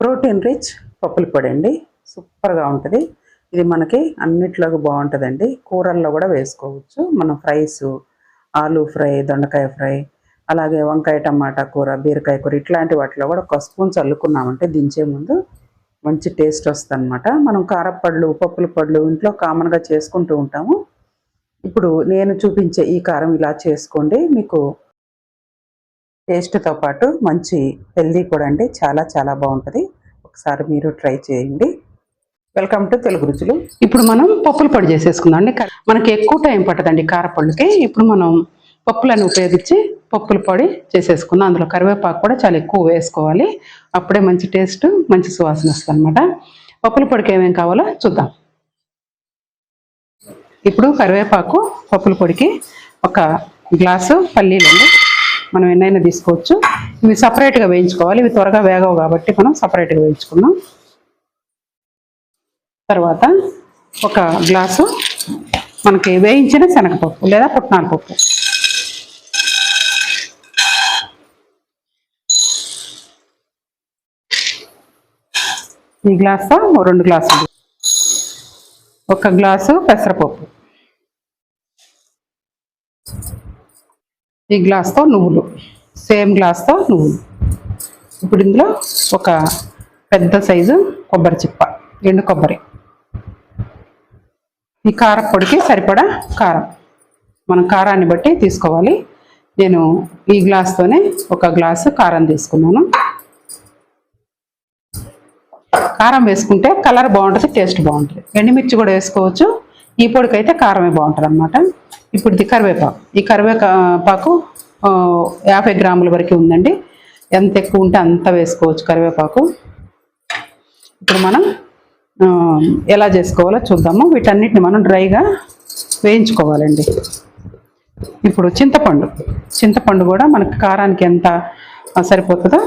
Protein rich పప్పుల పొడి అండి. సూపర్గా ఉంటుంది. ఇది మనకి అన్నిట్లోకి బాగుంటుందండి. కూరల్లో కూడా వేసుకోవచ్చు. మనం ఫ్రైస్ ఆలు ఫ్రై దొండకాయ ఫ్రై అలాగే వంకాయ టమాటా కూర బీరకాయ కూర ఇట్లాంటి వాటిలో కూడా ఒక స్పూన్ చల్లుకున్నామంటే దించే ముందు మంచి టేస్ట్ వస్తుంది మనం కారపళ్ళు పప్పుల పళ్ళు ఇంట్లో కామన్గా చేసుకుంటూ ఉంటాము. ఇప్పుడు నేను చూపించే ఈ కారం ఇలా చేసుకోండి. మీకు టేస్ట్తో పాటు మంచి హెల్దీ కూడా అండి. చాలా చాలా బాగుంటుంది. ఒకసారి మీరు ట్రై చేయండి. వెల్కమ్ టు తెలుగు రుచులు. ఇప్పుడు మనం పప్పుల పొడి చేసేసుకుందాం అండి. మనకి ఎక్కువ టైం పట్టదండి కారపళ్ళకి ఇప్పుడు మనం పప్పులను ఉపయోగించి పప్పుల పొడి చేసేసుకుందాం. అందులో కరివేపాకు కూడా చాలా ఎక్కువ వేసుకోవాలి. అప్పుడే మంచి టేస్ట్ మంచి సువాసన వస్తుంది అనమాట పప్పుల పొడికి ఏమేమి కావాలో చూద్దాం. ఇప్పుడు కరివేపాకు పప్పుల పొడికి ఒక గ్లాసు పల్లీలు అండి మనం ఎన్నైనా తీసుకోవచ్చు. ఇవి సపరేట్గా వేయించుకోవాలి. ఇవి త్వరగా వేగవు కాబట్టి మనం సపరేట్గా వేయించుకున్నాం తర్వాత ఒక గ్లాసు మనకి వేయించిన శనగపప్పు లేదా పుట్నాల పప్పు. ఈ గ్లాస్తో రెండు గ్లాసులు. ఒక గ్లాసు పెసరపప్పు. ఈ గ్లాస్తో నువ్వులు. సేమ్ గ్లాస్తో నువ్వులు. ఇప్పుడు ఇందులో ఒక పెద్ద సైజు కొబ్బరి చిప్ప ఎండు కొబ్బరి. ఈ కారపొడికి సరిపడా కారం. మనం కారాన్ని బట్టి తీసుకోవాలి. నేను ఈ గ్లాస్తోనే ఒక గ్లాసు కారం తీసుకున్నాను. కారం వేసుకుంటే కలర్ బాగుంటుంది టేస్ట్ బాగుంటుంది. ఎండుమిర్చి కూడా వేసుకోవచ్చు. ఈ పొడికి అయితే కారమే బాగుంటుంది అనమాట ఇప్పుడు ఇది కరివేపాకు. ఈ కరివేపాకు యాభై గ్రాముల వరకు ఉందండి. ఎంత ఎక్కువ ఉంటే అంత వేసుకోవచ్చు కరివేపాకు. ఇప్పుడు మనం ఎలా చేసుకోవాలో చూద్దాము. వీటన్నిటిని మనం డ్రైగా వేయించుకోవాలండి. ఇప్పుడు చింతపండు. చింతపండు కూడా మనకి కారానికి ఎంత సరిపోతుందో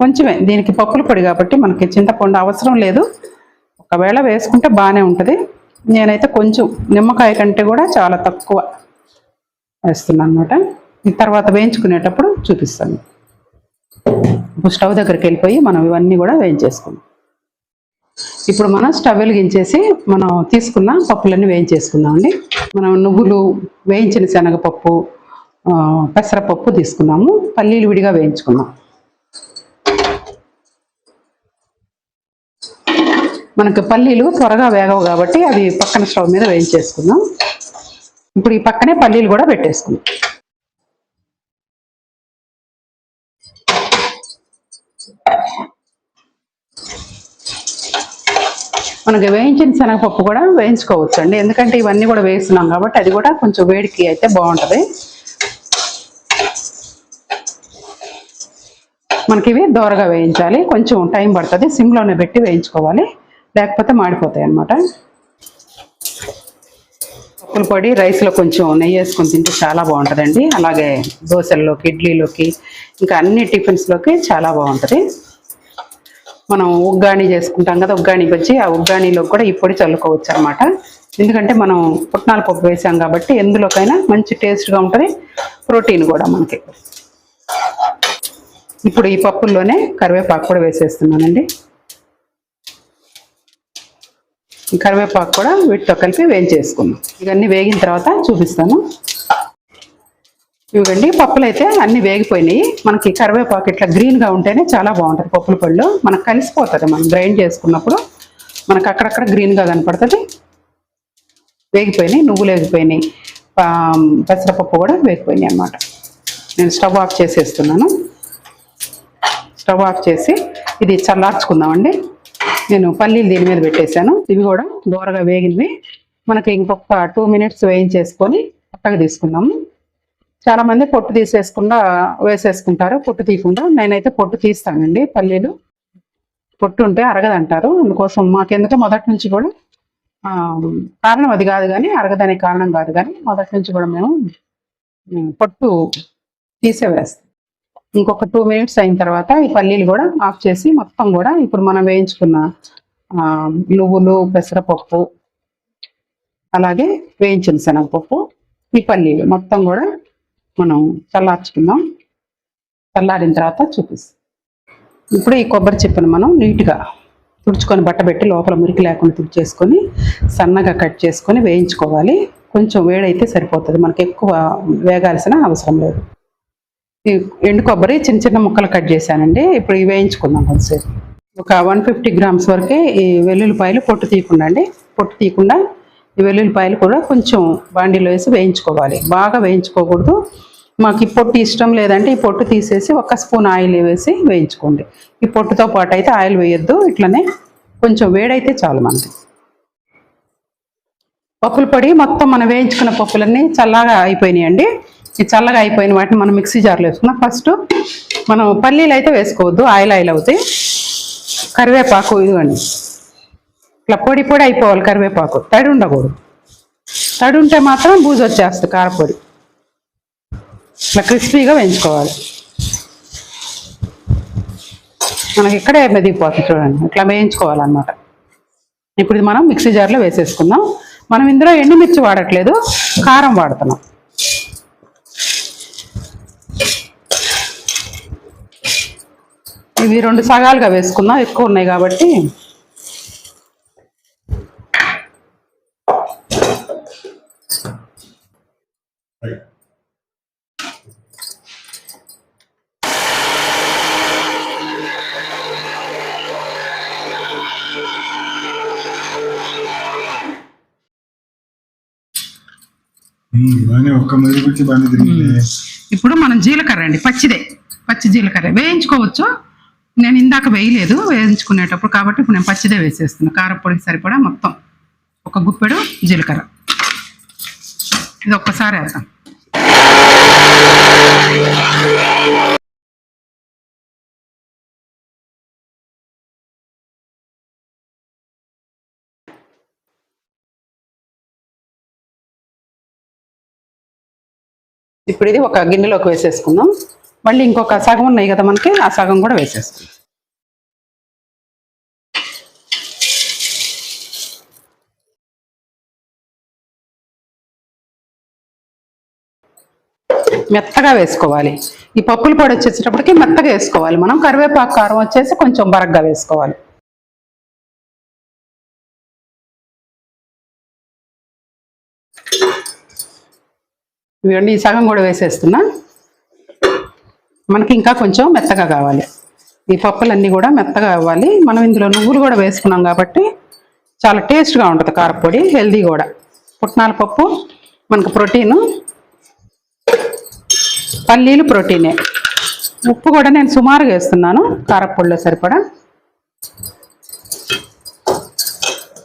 కొంచెమే. దీనికి పప్పుల పొడి కాబట్టి మనకి చింతపండు అవసరం లేదు. ఒకవేళ వేసుకుంటే బాగానే ఉంటుంది. నేనైతే కొంచెం నిమ్మకాయ కంటే కూడా చాలా తక్కువ వేస్తున్నాను అనమాట తర్వాత వేయించుకునేటప్పుడు చూపిస్తాను. ఇప్పుడు స్టవ్ దగ్గరికి వెళ్ళిపోయి మనం ఇవన్నీ కూడా వేయించేసుకుందాం. ఇప్పుడు మనం స్టవ్ వెలిగించేసి మనం తీసుకున్న పప్పులన్నీ వేయించేసుకుందామండి. మనం నువ్వులు వేయించిన శనగపప్పు పెసరపప్పు తీసుకున్నాము. పల్లీలు విడిగా వేయించుకున్నాం. మనకు పల్లీలు త్వరగా వేగవు కాబట్టి అవి పక్కన స్టవ్ మీద వేయించేసుకుందాం. ఇప్పుడు ఈ పక్కనే పల్లీలు కూడా పెట్టేసుకుందాం. మనకి వేయించిన శనగపప్పు కూడా వేయించుకోవచ్చు అండి ఎందుకంటే ఇవన్నీ కూడా వేస్తున్నాం కాబట్టి అది కూడా కొంచెం వేడికి అయితే బాగుంటుంది. మనకి ఇవి దోరగా వేయించాలి. కొంచెం టైం పడుతుంది. సిమ్లోనే పెట్టి వేయించుకోవాలి. లేకపోతే మాడిపోతాయి అన్నమాట. పప్పుల పొడి రైస్లో కొంచెం నెయ్యి వేసుకొని తింటే చాలా బాగుంటుందండి. అలాగే దోశల్లోకి ఇడ్లీలోకి ఇంకా అన్ని టిఫిన్స్లోకి చాలా బాగుంటుంది. మనం ఉగ్గాని చేసుకుంటాం కదా ఉగ్గాని వచ్చి ఆ ఉగ్గానీలో కూడా ఈ పొడి చల్లుకోవచ్చు అనమాట ఎందుకంటే మనం పుట్నాల పప్పు వేసాం కాబట్టి ఎందులోకైనా మంచి టేస్ట్గా ఉంటుంది. ప్రోటీన్ కూడా మనకి. ఇప్పుడు ఈ పప్పుల్లోనే కరివేపాకు కూడా వేసేస్తున్నానండి ఈ కరివేపాకు కూడా వీటితో కలిపి వేయించేసుకుందాం. ఇవన్నీ వేగిన తర్వాత చూపిస్తాను. ఇవ్వండి పప్పులు అయితే అన్ని వేగిపోయినాయి. మనకి కరివేపాకు ఇట్లా గ్రీన్గా ఉంటేనే చాలా బాగుంటుంది. పప్పుల పళ్ళు మనకు కలిసిపోతుంది. మనం గ్రైండ్ చేసుకున్నప్పుడు మనకు అక్కడక్కడ గ్రీన్గా కనపడుతుంది. వేగిపోయినాయి నువ్వులు వేగిపోయినాయి. పెసరపప్పు కూడా వేగిపోయినాయి అన్నమాట. నేను స్టవ్ ఆఫ్ చేసేస్తున్నాను. స్టవ్ ఆఫ్ చేసి ఇది చల్లార్చుకుందామండి. నేను పల్లీలు దీని మీద పెట్టేశాను. ఇవి కూడా దూరగా వేగినవి. మనకి ఇంకొక టూ మినిట్స్ వేయించేసుకొని పక్కకు తీసుకుందాము చాలా మంది పొట్టు తీసేసుకుండా వేసేసుకుంటారు. పొట్టు తీయకుండా. నేనైతే పొట్టు తీస్తానండి పల్లీలు. పొట్టు ఉంటే అరగదంటారు. అందుకోసం మాకెందుకు మొదటి నుంచి కూడా కారణం అది కాదు కానీ అరగదనే కారణం కాదు కానీ మొదటి నుంచి కూడా మేము పొట్టు తీసే వేస్తాం ఇంకొక టూ మినిట్స్ అయిన తర్వాత ఈ పల్లీలు కూడా ఆఫ్ చేసి మొత్తం కూడా ఇప్పుడు మనం వేయించుకున్న నువ్వులు పెసరపప్పు అలాగే వేయించిన శనగపప్పు ఈ పల్లీలు మొత్తం కూడా మనం చల్లార్చుకుందాం. చల్లారిన తర్వాత చూపిస్తాం. ఇప్పుడు ఈ కొబ్బరి చిప్పను మనం నీట్గా తుడుచుకొని బట్ట పెట్టి లోపల మురికి లేకుండా తుడిచేసుకొని సన్నగా కట్ చేసుకొని వేయించుకోవాలి. కొంచెం వేడైతే సరిపోతుంది. మనకి ఎక్కువ వేగాల్సిన అవసరం లేదు. ఎండు కొబ్బరి చిన్న చిన్న ముక్కలు కట్ చేశానండి. ఇప్పుడు ఇవి వేయించుకుందాం కొద్దిసేపు ఒక వన్ ఫిఫ్టీ గ్రామ్స్ వరకే ఈ వెల్లుల్లిపాయలు పొట్టు తీయకుండా అండి. పొట్టు తీయకుండా ఈ వెల్లుల్లిపాయలు కూడా కొంచెం బాండీలో వేసి వేయించుకోవాలి. బాగా వేయించుకోకూడదు. మాకు ఈ పొట్టు ఇష్టం లేదంటే ఈ పొట్టు తీసేసి ఒక స్పూన్ ఆయిల్ వేసి వేయించుకోండి. ఈ పొట్టుతో పాటు అయితే ఆయిల్ వేయొద్దు. ఇట్లనే కొంచెం వేడైతే చాలు మనకి. పప్పుల పొడి మొత్తం మనం వేయించుకున్న పప్పులన్నీ చల్లగా అయిపోయినాయండి. ఈ చల్లగా అయిపోయిన వాటిని మనం మిక్సీ జార్లో వేసుకున్నాం ఫస్ట్ మనం పల్లీలు అయితే వేసుకోవద్దు ఆయిల్ ఆయిల్ అవుతాయి. కరివేపాకు ఇదిగోండి ఇట్లా పొడి పొడి అయిపోవాలి కరివేపాకు. తడి ఉండకూడదు. తడి ఉంటే మాత్రం బూజు వచ్చేస్తుంది కారపొడి. ఇట్లా క్రిస్పీగా వేయించుకోవాలి. మనకి ఇక్కడే మెదిగిపోతుంది చూడండి. ఇట్లా వేయించుకోవాలన్నమాట. ఇప్పుడు ఇది మనం మిక్సీ జార్లో వేసేసుకుందాం. మనం ఇందులో ఎండుమిర్చి వాడట్లేదు కారం వాడుతున్నాం. ఇవి రెండు సగాలుగా వేసుకుందాం ఎక్కువ ఉన్నాయి కాబట్టి. ఇప్పుడు మనం జీలకర్ర అండి పచ్చిదే పచ్చి జీలకర్ర. వేయించుకోవచ్చు? నేను ఇందాక వేయలేదు వేయించుకునేటప్పుడు కాబట్టి ఇప్పుడు నేను పచ్చిదే వేసేస్తున్నా. కారపొడికి సరిపడా మొత్తం. ఒక గుప్పెడు జీలకర్ర. ఇది ఒక్కసారి వేద్దాం. ఇప్పుడు ఇది ఒక గిన్నెలోకి వేసేసుకుందాం. మళ్ళీ ఇంకొక సగం ఉన్నాయి కదా మనకి ఆ సగం కూడా వేసేస్తాం మెత్తగా వేసుకోవాలి. ఈ పప్పుల పొడి వచ్చేసేటప్పటికి మెత్తగా వేసుకోవాలి మనం. కరివేపాకు కారం వచ్చేసి కొంచెం బరగ్గా వేసుకోవాలి. ఇవన్నీ ఈ సగం కూడా వేసేస్తున్నా. మనకి ఇంకా కొంచెం మెత్తగా కావాలి. ఈ పప్పులన్నీ కూడా మెత్తగా అవ్వాలి. మనం ఇందులో నువ్వులు కూడా వేసుకున్నాం కాబట్టి చాలా టేస్ట్గా ఉంటుంది కారపొడి హెల్దీ కూడా. పుట్నాల పప్పు మనకు ప్రోటీను. పల్లీలు ప్రోటీనే. ఉప్పు కూడా నేను సుమారుగా వేస్తున్నాను. కారపొడిలో సరిపడా.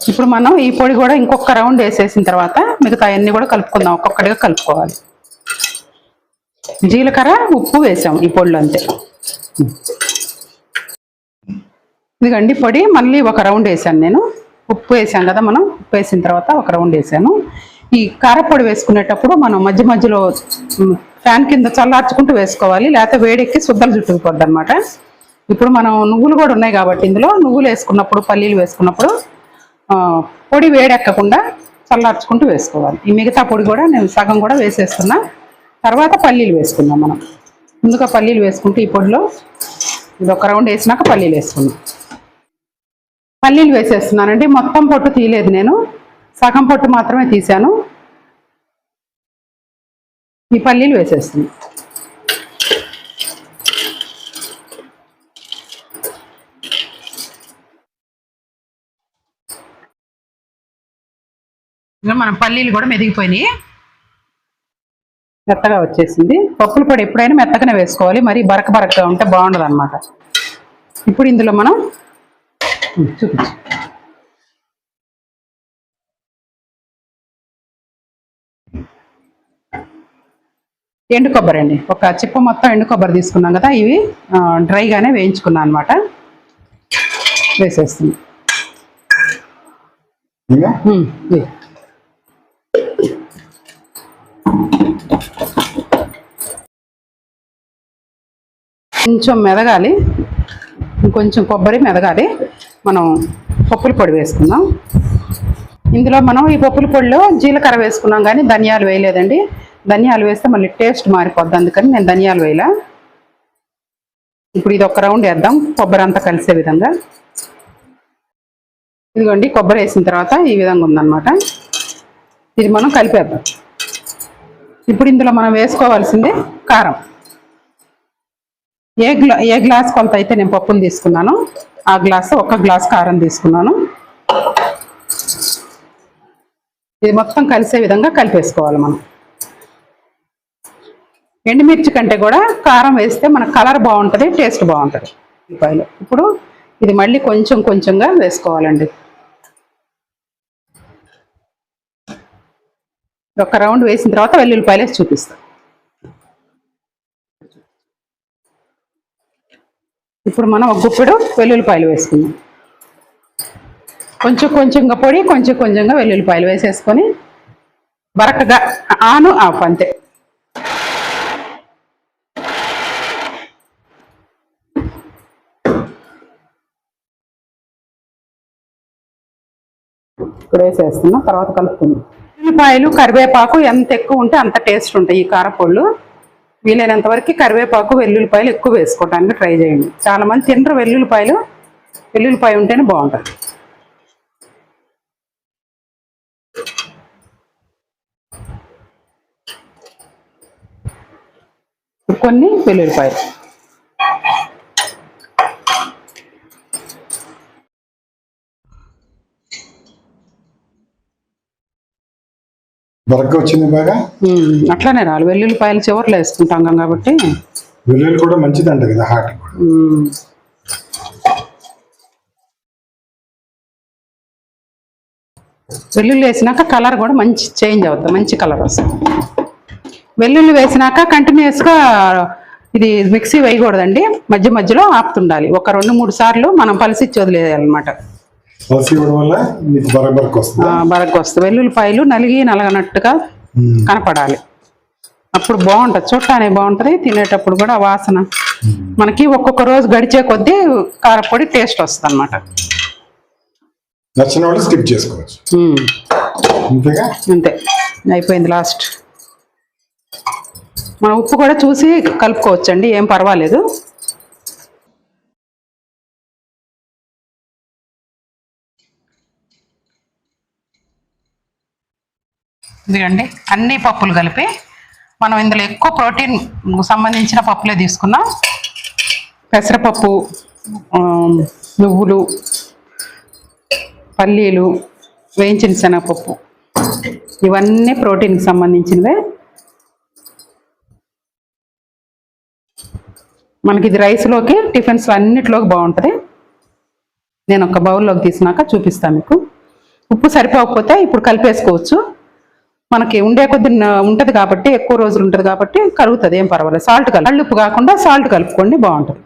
ఇప్పుడు మనం ఈ పొడి కూడా ఇంకొక రౌండ్ వేసేసిన తర్వాత మిగతా అన్నీ కూడా కలుపుకుందాం. ఒక్కొక్కటిగా కలుపుకోవాలి. జీలకర్ర ఉప్పు వేసాం ఈ పొడిలో అంతే. ఇదిగండి పొడి మళ్ళీ ఒక రౌండ్ వేసాను నేను. ఉప్పు వేసాం కదా మనం ఉప్పు వేసిన తర్వాత ఒక రౌండ్ వేసాను. ఈ కారపొడి వేసుకునేటప్పుడు మనం మధ్య మధ్యలో ఫ్యాన్ కింద చల్లార్చుకుంటూ వేసుకోవాలి లేకపోతే వేడెక్కి శుద్ధలు చుట్టుకుపోద్ది అనమాట ఇప్పుడు మనం నువ్వులు కూడా ఉన్నాయి కాబట్టి ఇందులో నువ్వులు వేసుకున్నప్పుడు పల్లీలు వేసుకున్నప్పుడు పొడి వేడెక్కకుండా చల్లార్చుకుంటూ వేసుకోవాలి. ఈ మిగతా పొడి కూడా నేను సగం కూడా వేసేస్తున్నా. తర్వాత పల్లీలు వేసుకుందాం మనం. ముందుగా పల్లీలు వేసుకుంటే ఈ పొడిలో ఇది ఒక రౌండ్ వేసినాక పల్లీలు వేసుకుందాం. పల్లీలు వేసేస్తున్నానండి. మొత్తం పొట్టు తీయలేదు నేను. సగం పొట్టు మాత్రమే తీశాను. ఈ పల్లీలు వేసేస్తుంది మనం పల్లీలు కూడా మెదిగిపోయినాయి. మెత్తగా వచ్చేసింది. పప్పుల పొడి ఎప్పుడైనా మెత్తగానే వేసుకోవాలి. మరి బరక బరకగా ఉంటే బాగుండదు అనమాట ఇప్పుడు ఇందులో మనం చూపించు. ఎండు కొబ్బరి అండి. ఒక చిప్ప మొత్తం ఎండు కొబ్బరి తీసుకున్నాం కదా. ఇవి డ్రైగానే వేయించుకున్నాను అనమాట వేసేస్తుంది కొంచెం మెదగాలి. ఇంకొంచెం కొబ్బరి మెదగాలి. మనం పప్పుల పొడి వేసుకుందాం. ఇందులో మనం ఈ పప్పుల పొడిలో జీలకర్ర వేసుకున్నాం కానీ ధనియాలు వేయలేదండి. ధనియాలు వేస్తే మళ్ళీ టేస్ట్ మారిపోద్ది. అందుకని నేను ధనియాలు వేయలా. ఇప్పుడు ఇది ఒక రౌండ్ వేద్దాం. కొబ్బరి అంతా కలిసే విధంగా. ఇదిగోండి కొబ్బరి వేసిన తర్వాత ఈ విధంగా ఉందన్నమాట. ఇది మనం కలిపేద్దాం. ఇప్పుడు ఇందులో మనం వేసుకోవాల్సింది కారం. ఏ గ్లా ఏ గ్లాస్ కొలత అయితే నేను పప్పును తీసుకున్నాను. ఆ గ్లాస్ ఒక గ్లాస్ కారం తీసుకున్నాను. ఇది మొత్తం కలిసే విధంగా కలిపేసుకోవాలి మనం. ఎండుమిర్చి కంటే కూడా కారం వేస్తే మన కలర్ బాగుంటుంది టేస్ట్ బాగుంటుంది. ఉల్లిపాయలు ఇప్పుడు ఇది మళ్ళీ కొంచెం కొంచెంగా వేసుకోవాలండి. ఒక రౌండ్ వేసిన తర్వాత వెల్లుల్లిపాయలు వేసి ఇప్పుడు మనం ఒక గుప్పెడు వెల్లుల్లిపాయలు వేసుకుందాం. కొంచెం కొంచెంగా పొడి కొంచెం కొంచెంగా వెల్లుల్లిపాయలు వేసేసుకొని బరకగా ఆను ఆఫ్ అంతే. ఇప్పుడు వేసేస్తున్నాం తర్వాత కలుపుకుందాం. వెల్లుల్లిపాయలు కరివేపాకు ఎంత ఎక్కువ ఉంటే అంత టేస్ట్ ఉంటాయి ఈ కారపళ్ళు. వీలైనంత వరకు కరివేపాకు వెల్లుల్లిపాయలు ఎక్కువ వేసుకోవడానికి ట్రై చేయండి. చాలా మంది తినరు వెల్లుల్లిపాయలు. వెల్లుల్లిపాయ ఉంటేనే బాగుంటుంది. కొన్ని వెల్లుల్లిపాయలు. బరక వచ్చింది బాగా? అట్లానే రాలు వెల్లుల్లిపాయలు చివర్లో వేసుకుంటాం కాబట్టి. వెల్లుల్లి కూడా మంచిదంట కదా హార్ట్ వెల్లుల్లి వేసినాక కలర్ కూడా మంచి చేంజ్ అవుతుంది మంచి కలర్ వస్తుంది. వెల్లుల్లి వేసినాక కంటిన్యూస్గా ఇది మిక్సీ వేయకూడదండి మధ్య మధ్యలో ఆపుతుండాలి. ఒక రెండు మూడు సార్లు మనం పలిసిచ్చి వదిలేయాలన్నమాట. ఇవ్వడం వల్ల మీకు బరక బరక వస్తుంది. వస్తుంది. వెల్లుల్లిపాయలు నలిగి నలగనట్టుగా ఉమ్. కనపడాలి. అప్పుడు బాగుంటుంది. చూడటానికి బాగుంటుంది. తినేటప్పుడు కూడా ఆ వాసన మనకి ఒక్కొక్క రోజు గడిచే కొద్దీ కారపొడి టేస్ట్ వస్తుంది అనమాట నచ్చిన వాళ్ళు స్కిప్ చేసుకోవచ్చు. అంతేగా అంతే. అయిపోయింది లాస్ట్. మనం ఉప్పు కూడా చూసి కలుపుకోవచ్చండి. ఏం పర్వాలేదు. ఇదిగండి అన్ని పప్పులు కలిపి మనం ఇందులో ఎక్కువ ప్రోటీన్ సంబంధించిన పప్పులే తీసుకున్నాం. పెసరపప్పు నువ్వులు పల్లీలు వేయించిన శనగపప్పు ఇవన్నీ ప్రోటీన్కి సంబంధించినవే. మనకి ఇది రైస్లోకి టిఫిన్స్ అన్నిటిలోకి బాగుంటుంది. నేను ఒక బౌల్లోకి తీసినాక చూపిస్తాను మీకు. ఉప్పు సరిపోకపోతే ఇప్పుడు కలిపేసుకోవచ్చు. మనకి ఉండే కొద్ది ఉంటుంది కాబట్టి ఎక్కువ రోజులు ఉంటుంది కాబట్టి కరుగుతుంది ఏం పర్వాలేదు. సాల్ట్ కలు కళ్ళుప్పు కాకుండా సాల్ట్ కలుపుకోండి బాగుంటుంది.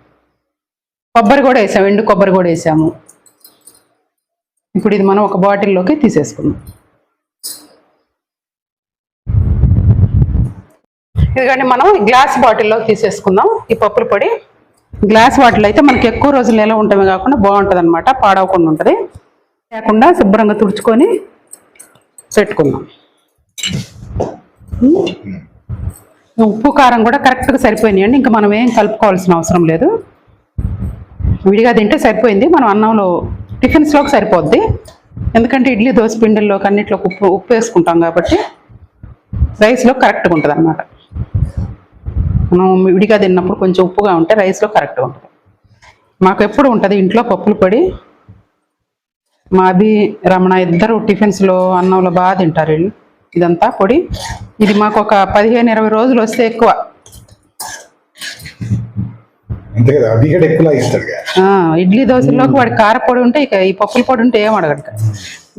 కొబ్బరి కూడా వేసాము ఎండు కొబ్బరి కూడా వేసాము. ఇప్పుడు ఇది మనం ఒక బాటిల్లోకి తీసేసుకుందాం. ఇదిగోండి మనం గ్లాస్ బాటిల్లోకి తీసేసుకుందాం. ఈ పప్పుల పొడి. గ్లాస్ బాటిల్ అయితే మనకి ఎక్కువ రోజులు ఎలా ఉండటమే కాకుండా బాగుంటుంది అనమాట పాడవకుండా ఉంటుంది. లేకుండా శుభ్రంగా తుడుచుకొని పెట్టుకుందాం. ఉప్పు కారం కూడా కరెక్ట్గా సరిపోయినాయండి. ఇంకా మనం ఏం కలుపుకోవాల్సిన అవసరం లేదు. విడిగా తింటే సరిపోయింది. మనం అన్నంలో టిఫిన్స్లోకి సరిపోద్ది. ఎందుకంటే ఇడ్లీ దోశ పిండిల్లోకి అన్నిట్లోకి ఉప్పు ఉప్పు వేసుకుంటాం కాబట్టి రైస్లో కరెక్ట్గా ఉంటుంది అనమాట మనం విడిగా తిన్నప్పుడు కొంచెం ఉప్పుగా ఉంటే రైస్లో కరెక్ట్గా ఉంటుంది. మాకు ఎప్పుడు ఉంటుంది ఇంట్లో పప్పులు పొడి. మా అభి రమణ ఇద్దరు టిఫిన్స్లో అన్నంలో బాగా తింటారు వీళ్ళు. ఇదంతా పొడి. ఇది మాకు ఒక పదిహేను ఇరవై రోజులు వస్తే ఎక్కువ. ఇడ్లీ దోశల్లోకి వాడి కారపొడి ఉంటే ఇక ఈ పప్పుల పొడి ఉంటే ఏం అడగడు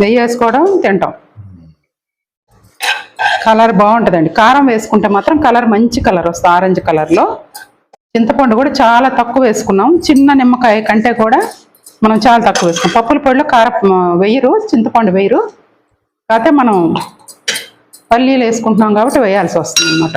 నెయ్యి వేసుకోవడం తింటాం. కలర్ బాగుంటుందండి. కారం వేసుకుంటే మాత్రం కలర్ మంచి కలర్ వస్తుంది ఆరెంజ్ కలర్లో. చింతపండు కూడా చాలా తక్కువ వేసుకున్నాం. చిన్న నిమ్మకాయ కంటే కూడా మనం చాలా తక్కువ వేసుకున్నాం. పప్పుల పొడిలో కార వేయరు చింతపండు వేయరు. కాకపోతే మనం పల్లీలు వేసుకుంటున్నాం కాబట్టి వేయాల్సి వస్తుంది అన్నమాట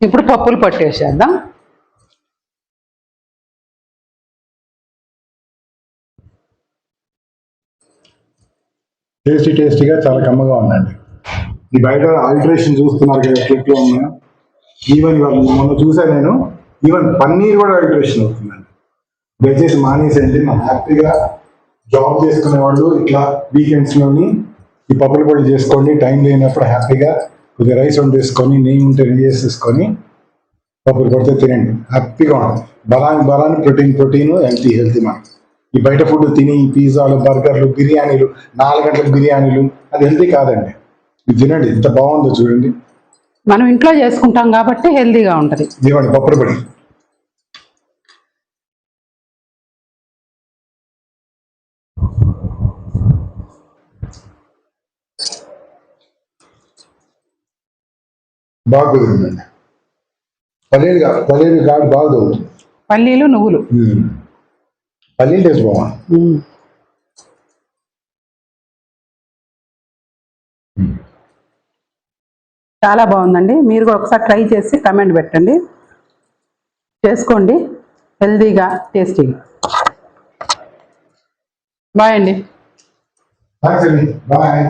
ఇప్పుడు పప్పులు పట్టేసేద్దాం. టేస్టీ టేస్టీగా చాలా కమ్మగా ఉందండి. ఈ బయట ఆల్టరేషన్ చూస్తున్నారు కదా ఎట్లా ఉన్నాయో? ఈవెన్ ఇవాళ మొన్న చూసాను నేను ఈవెన్ పన్నీర్ కూడా ఆల్టరేషన్ అవుతుందండి దయచేసి మానేసేయండి మనం హ్యాపీగా జాబ్ చేసుకునే వాళ్ళు ఇట్లా వీకెండ్స్లోని ఈ పప్పులు పొడి చేసుకోండి టైం లేనప్పుడు హ్యాపీగా కొద్దిగా రైస్ వండేసుకొని నెయ్యి ఉంటే నెయ్యి వేసేసుకొని పప్పులు కొడితే తినండి హ్యాపీగా ఉంటుంది బలాన్ని బలాన్ని ప్రోటీన్ ప్రోటీన్ హెల్తీ హెల్తీ మనకి ఈ బయట ఫుడ్ తిని పిజ్జాలు బర్గర్లు బిర్యానీలు నాలుగు గంటల బిర్యానీలు అది హెల్తీ కాదండి. ఇది తినండి ఎంత బాగుందో చూడండి. మనం ఇంట్లో చేసుకుంటాం కాబట్టి హెల్తీగా ఉంటుంది. ఇదిగోండి పప్పుల పొడి. బాగా కుదిరిందండి పల్లీలు కాదు పల్లీలు కాదు బాగా దొరుకుతుంది పల్లీలు నువ్వులు. పల్లీలు టేస్ట్ బాగుంది. చాలా బాగుందండి. మీరు కూడా ఒకసారి ట్రై చేసి కమెంట్ పెట్టండి. చేసుకోండి. హెల్తీగా టేస్టీగా. బాయ్ అండి. బాయ్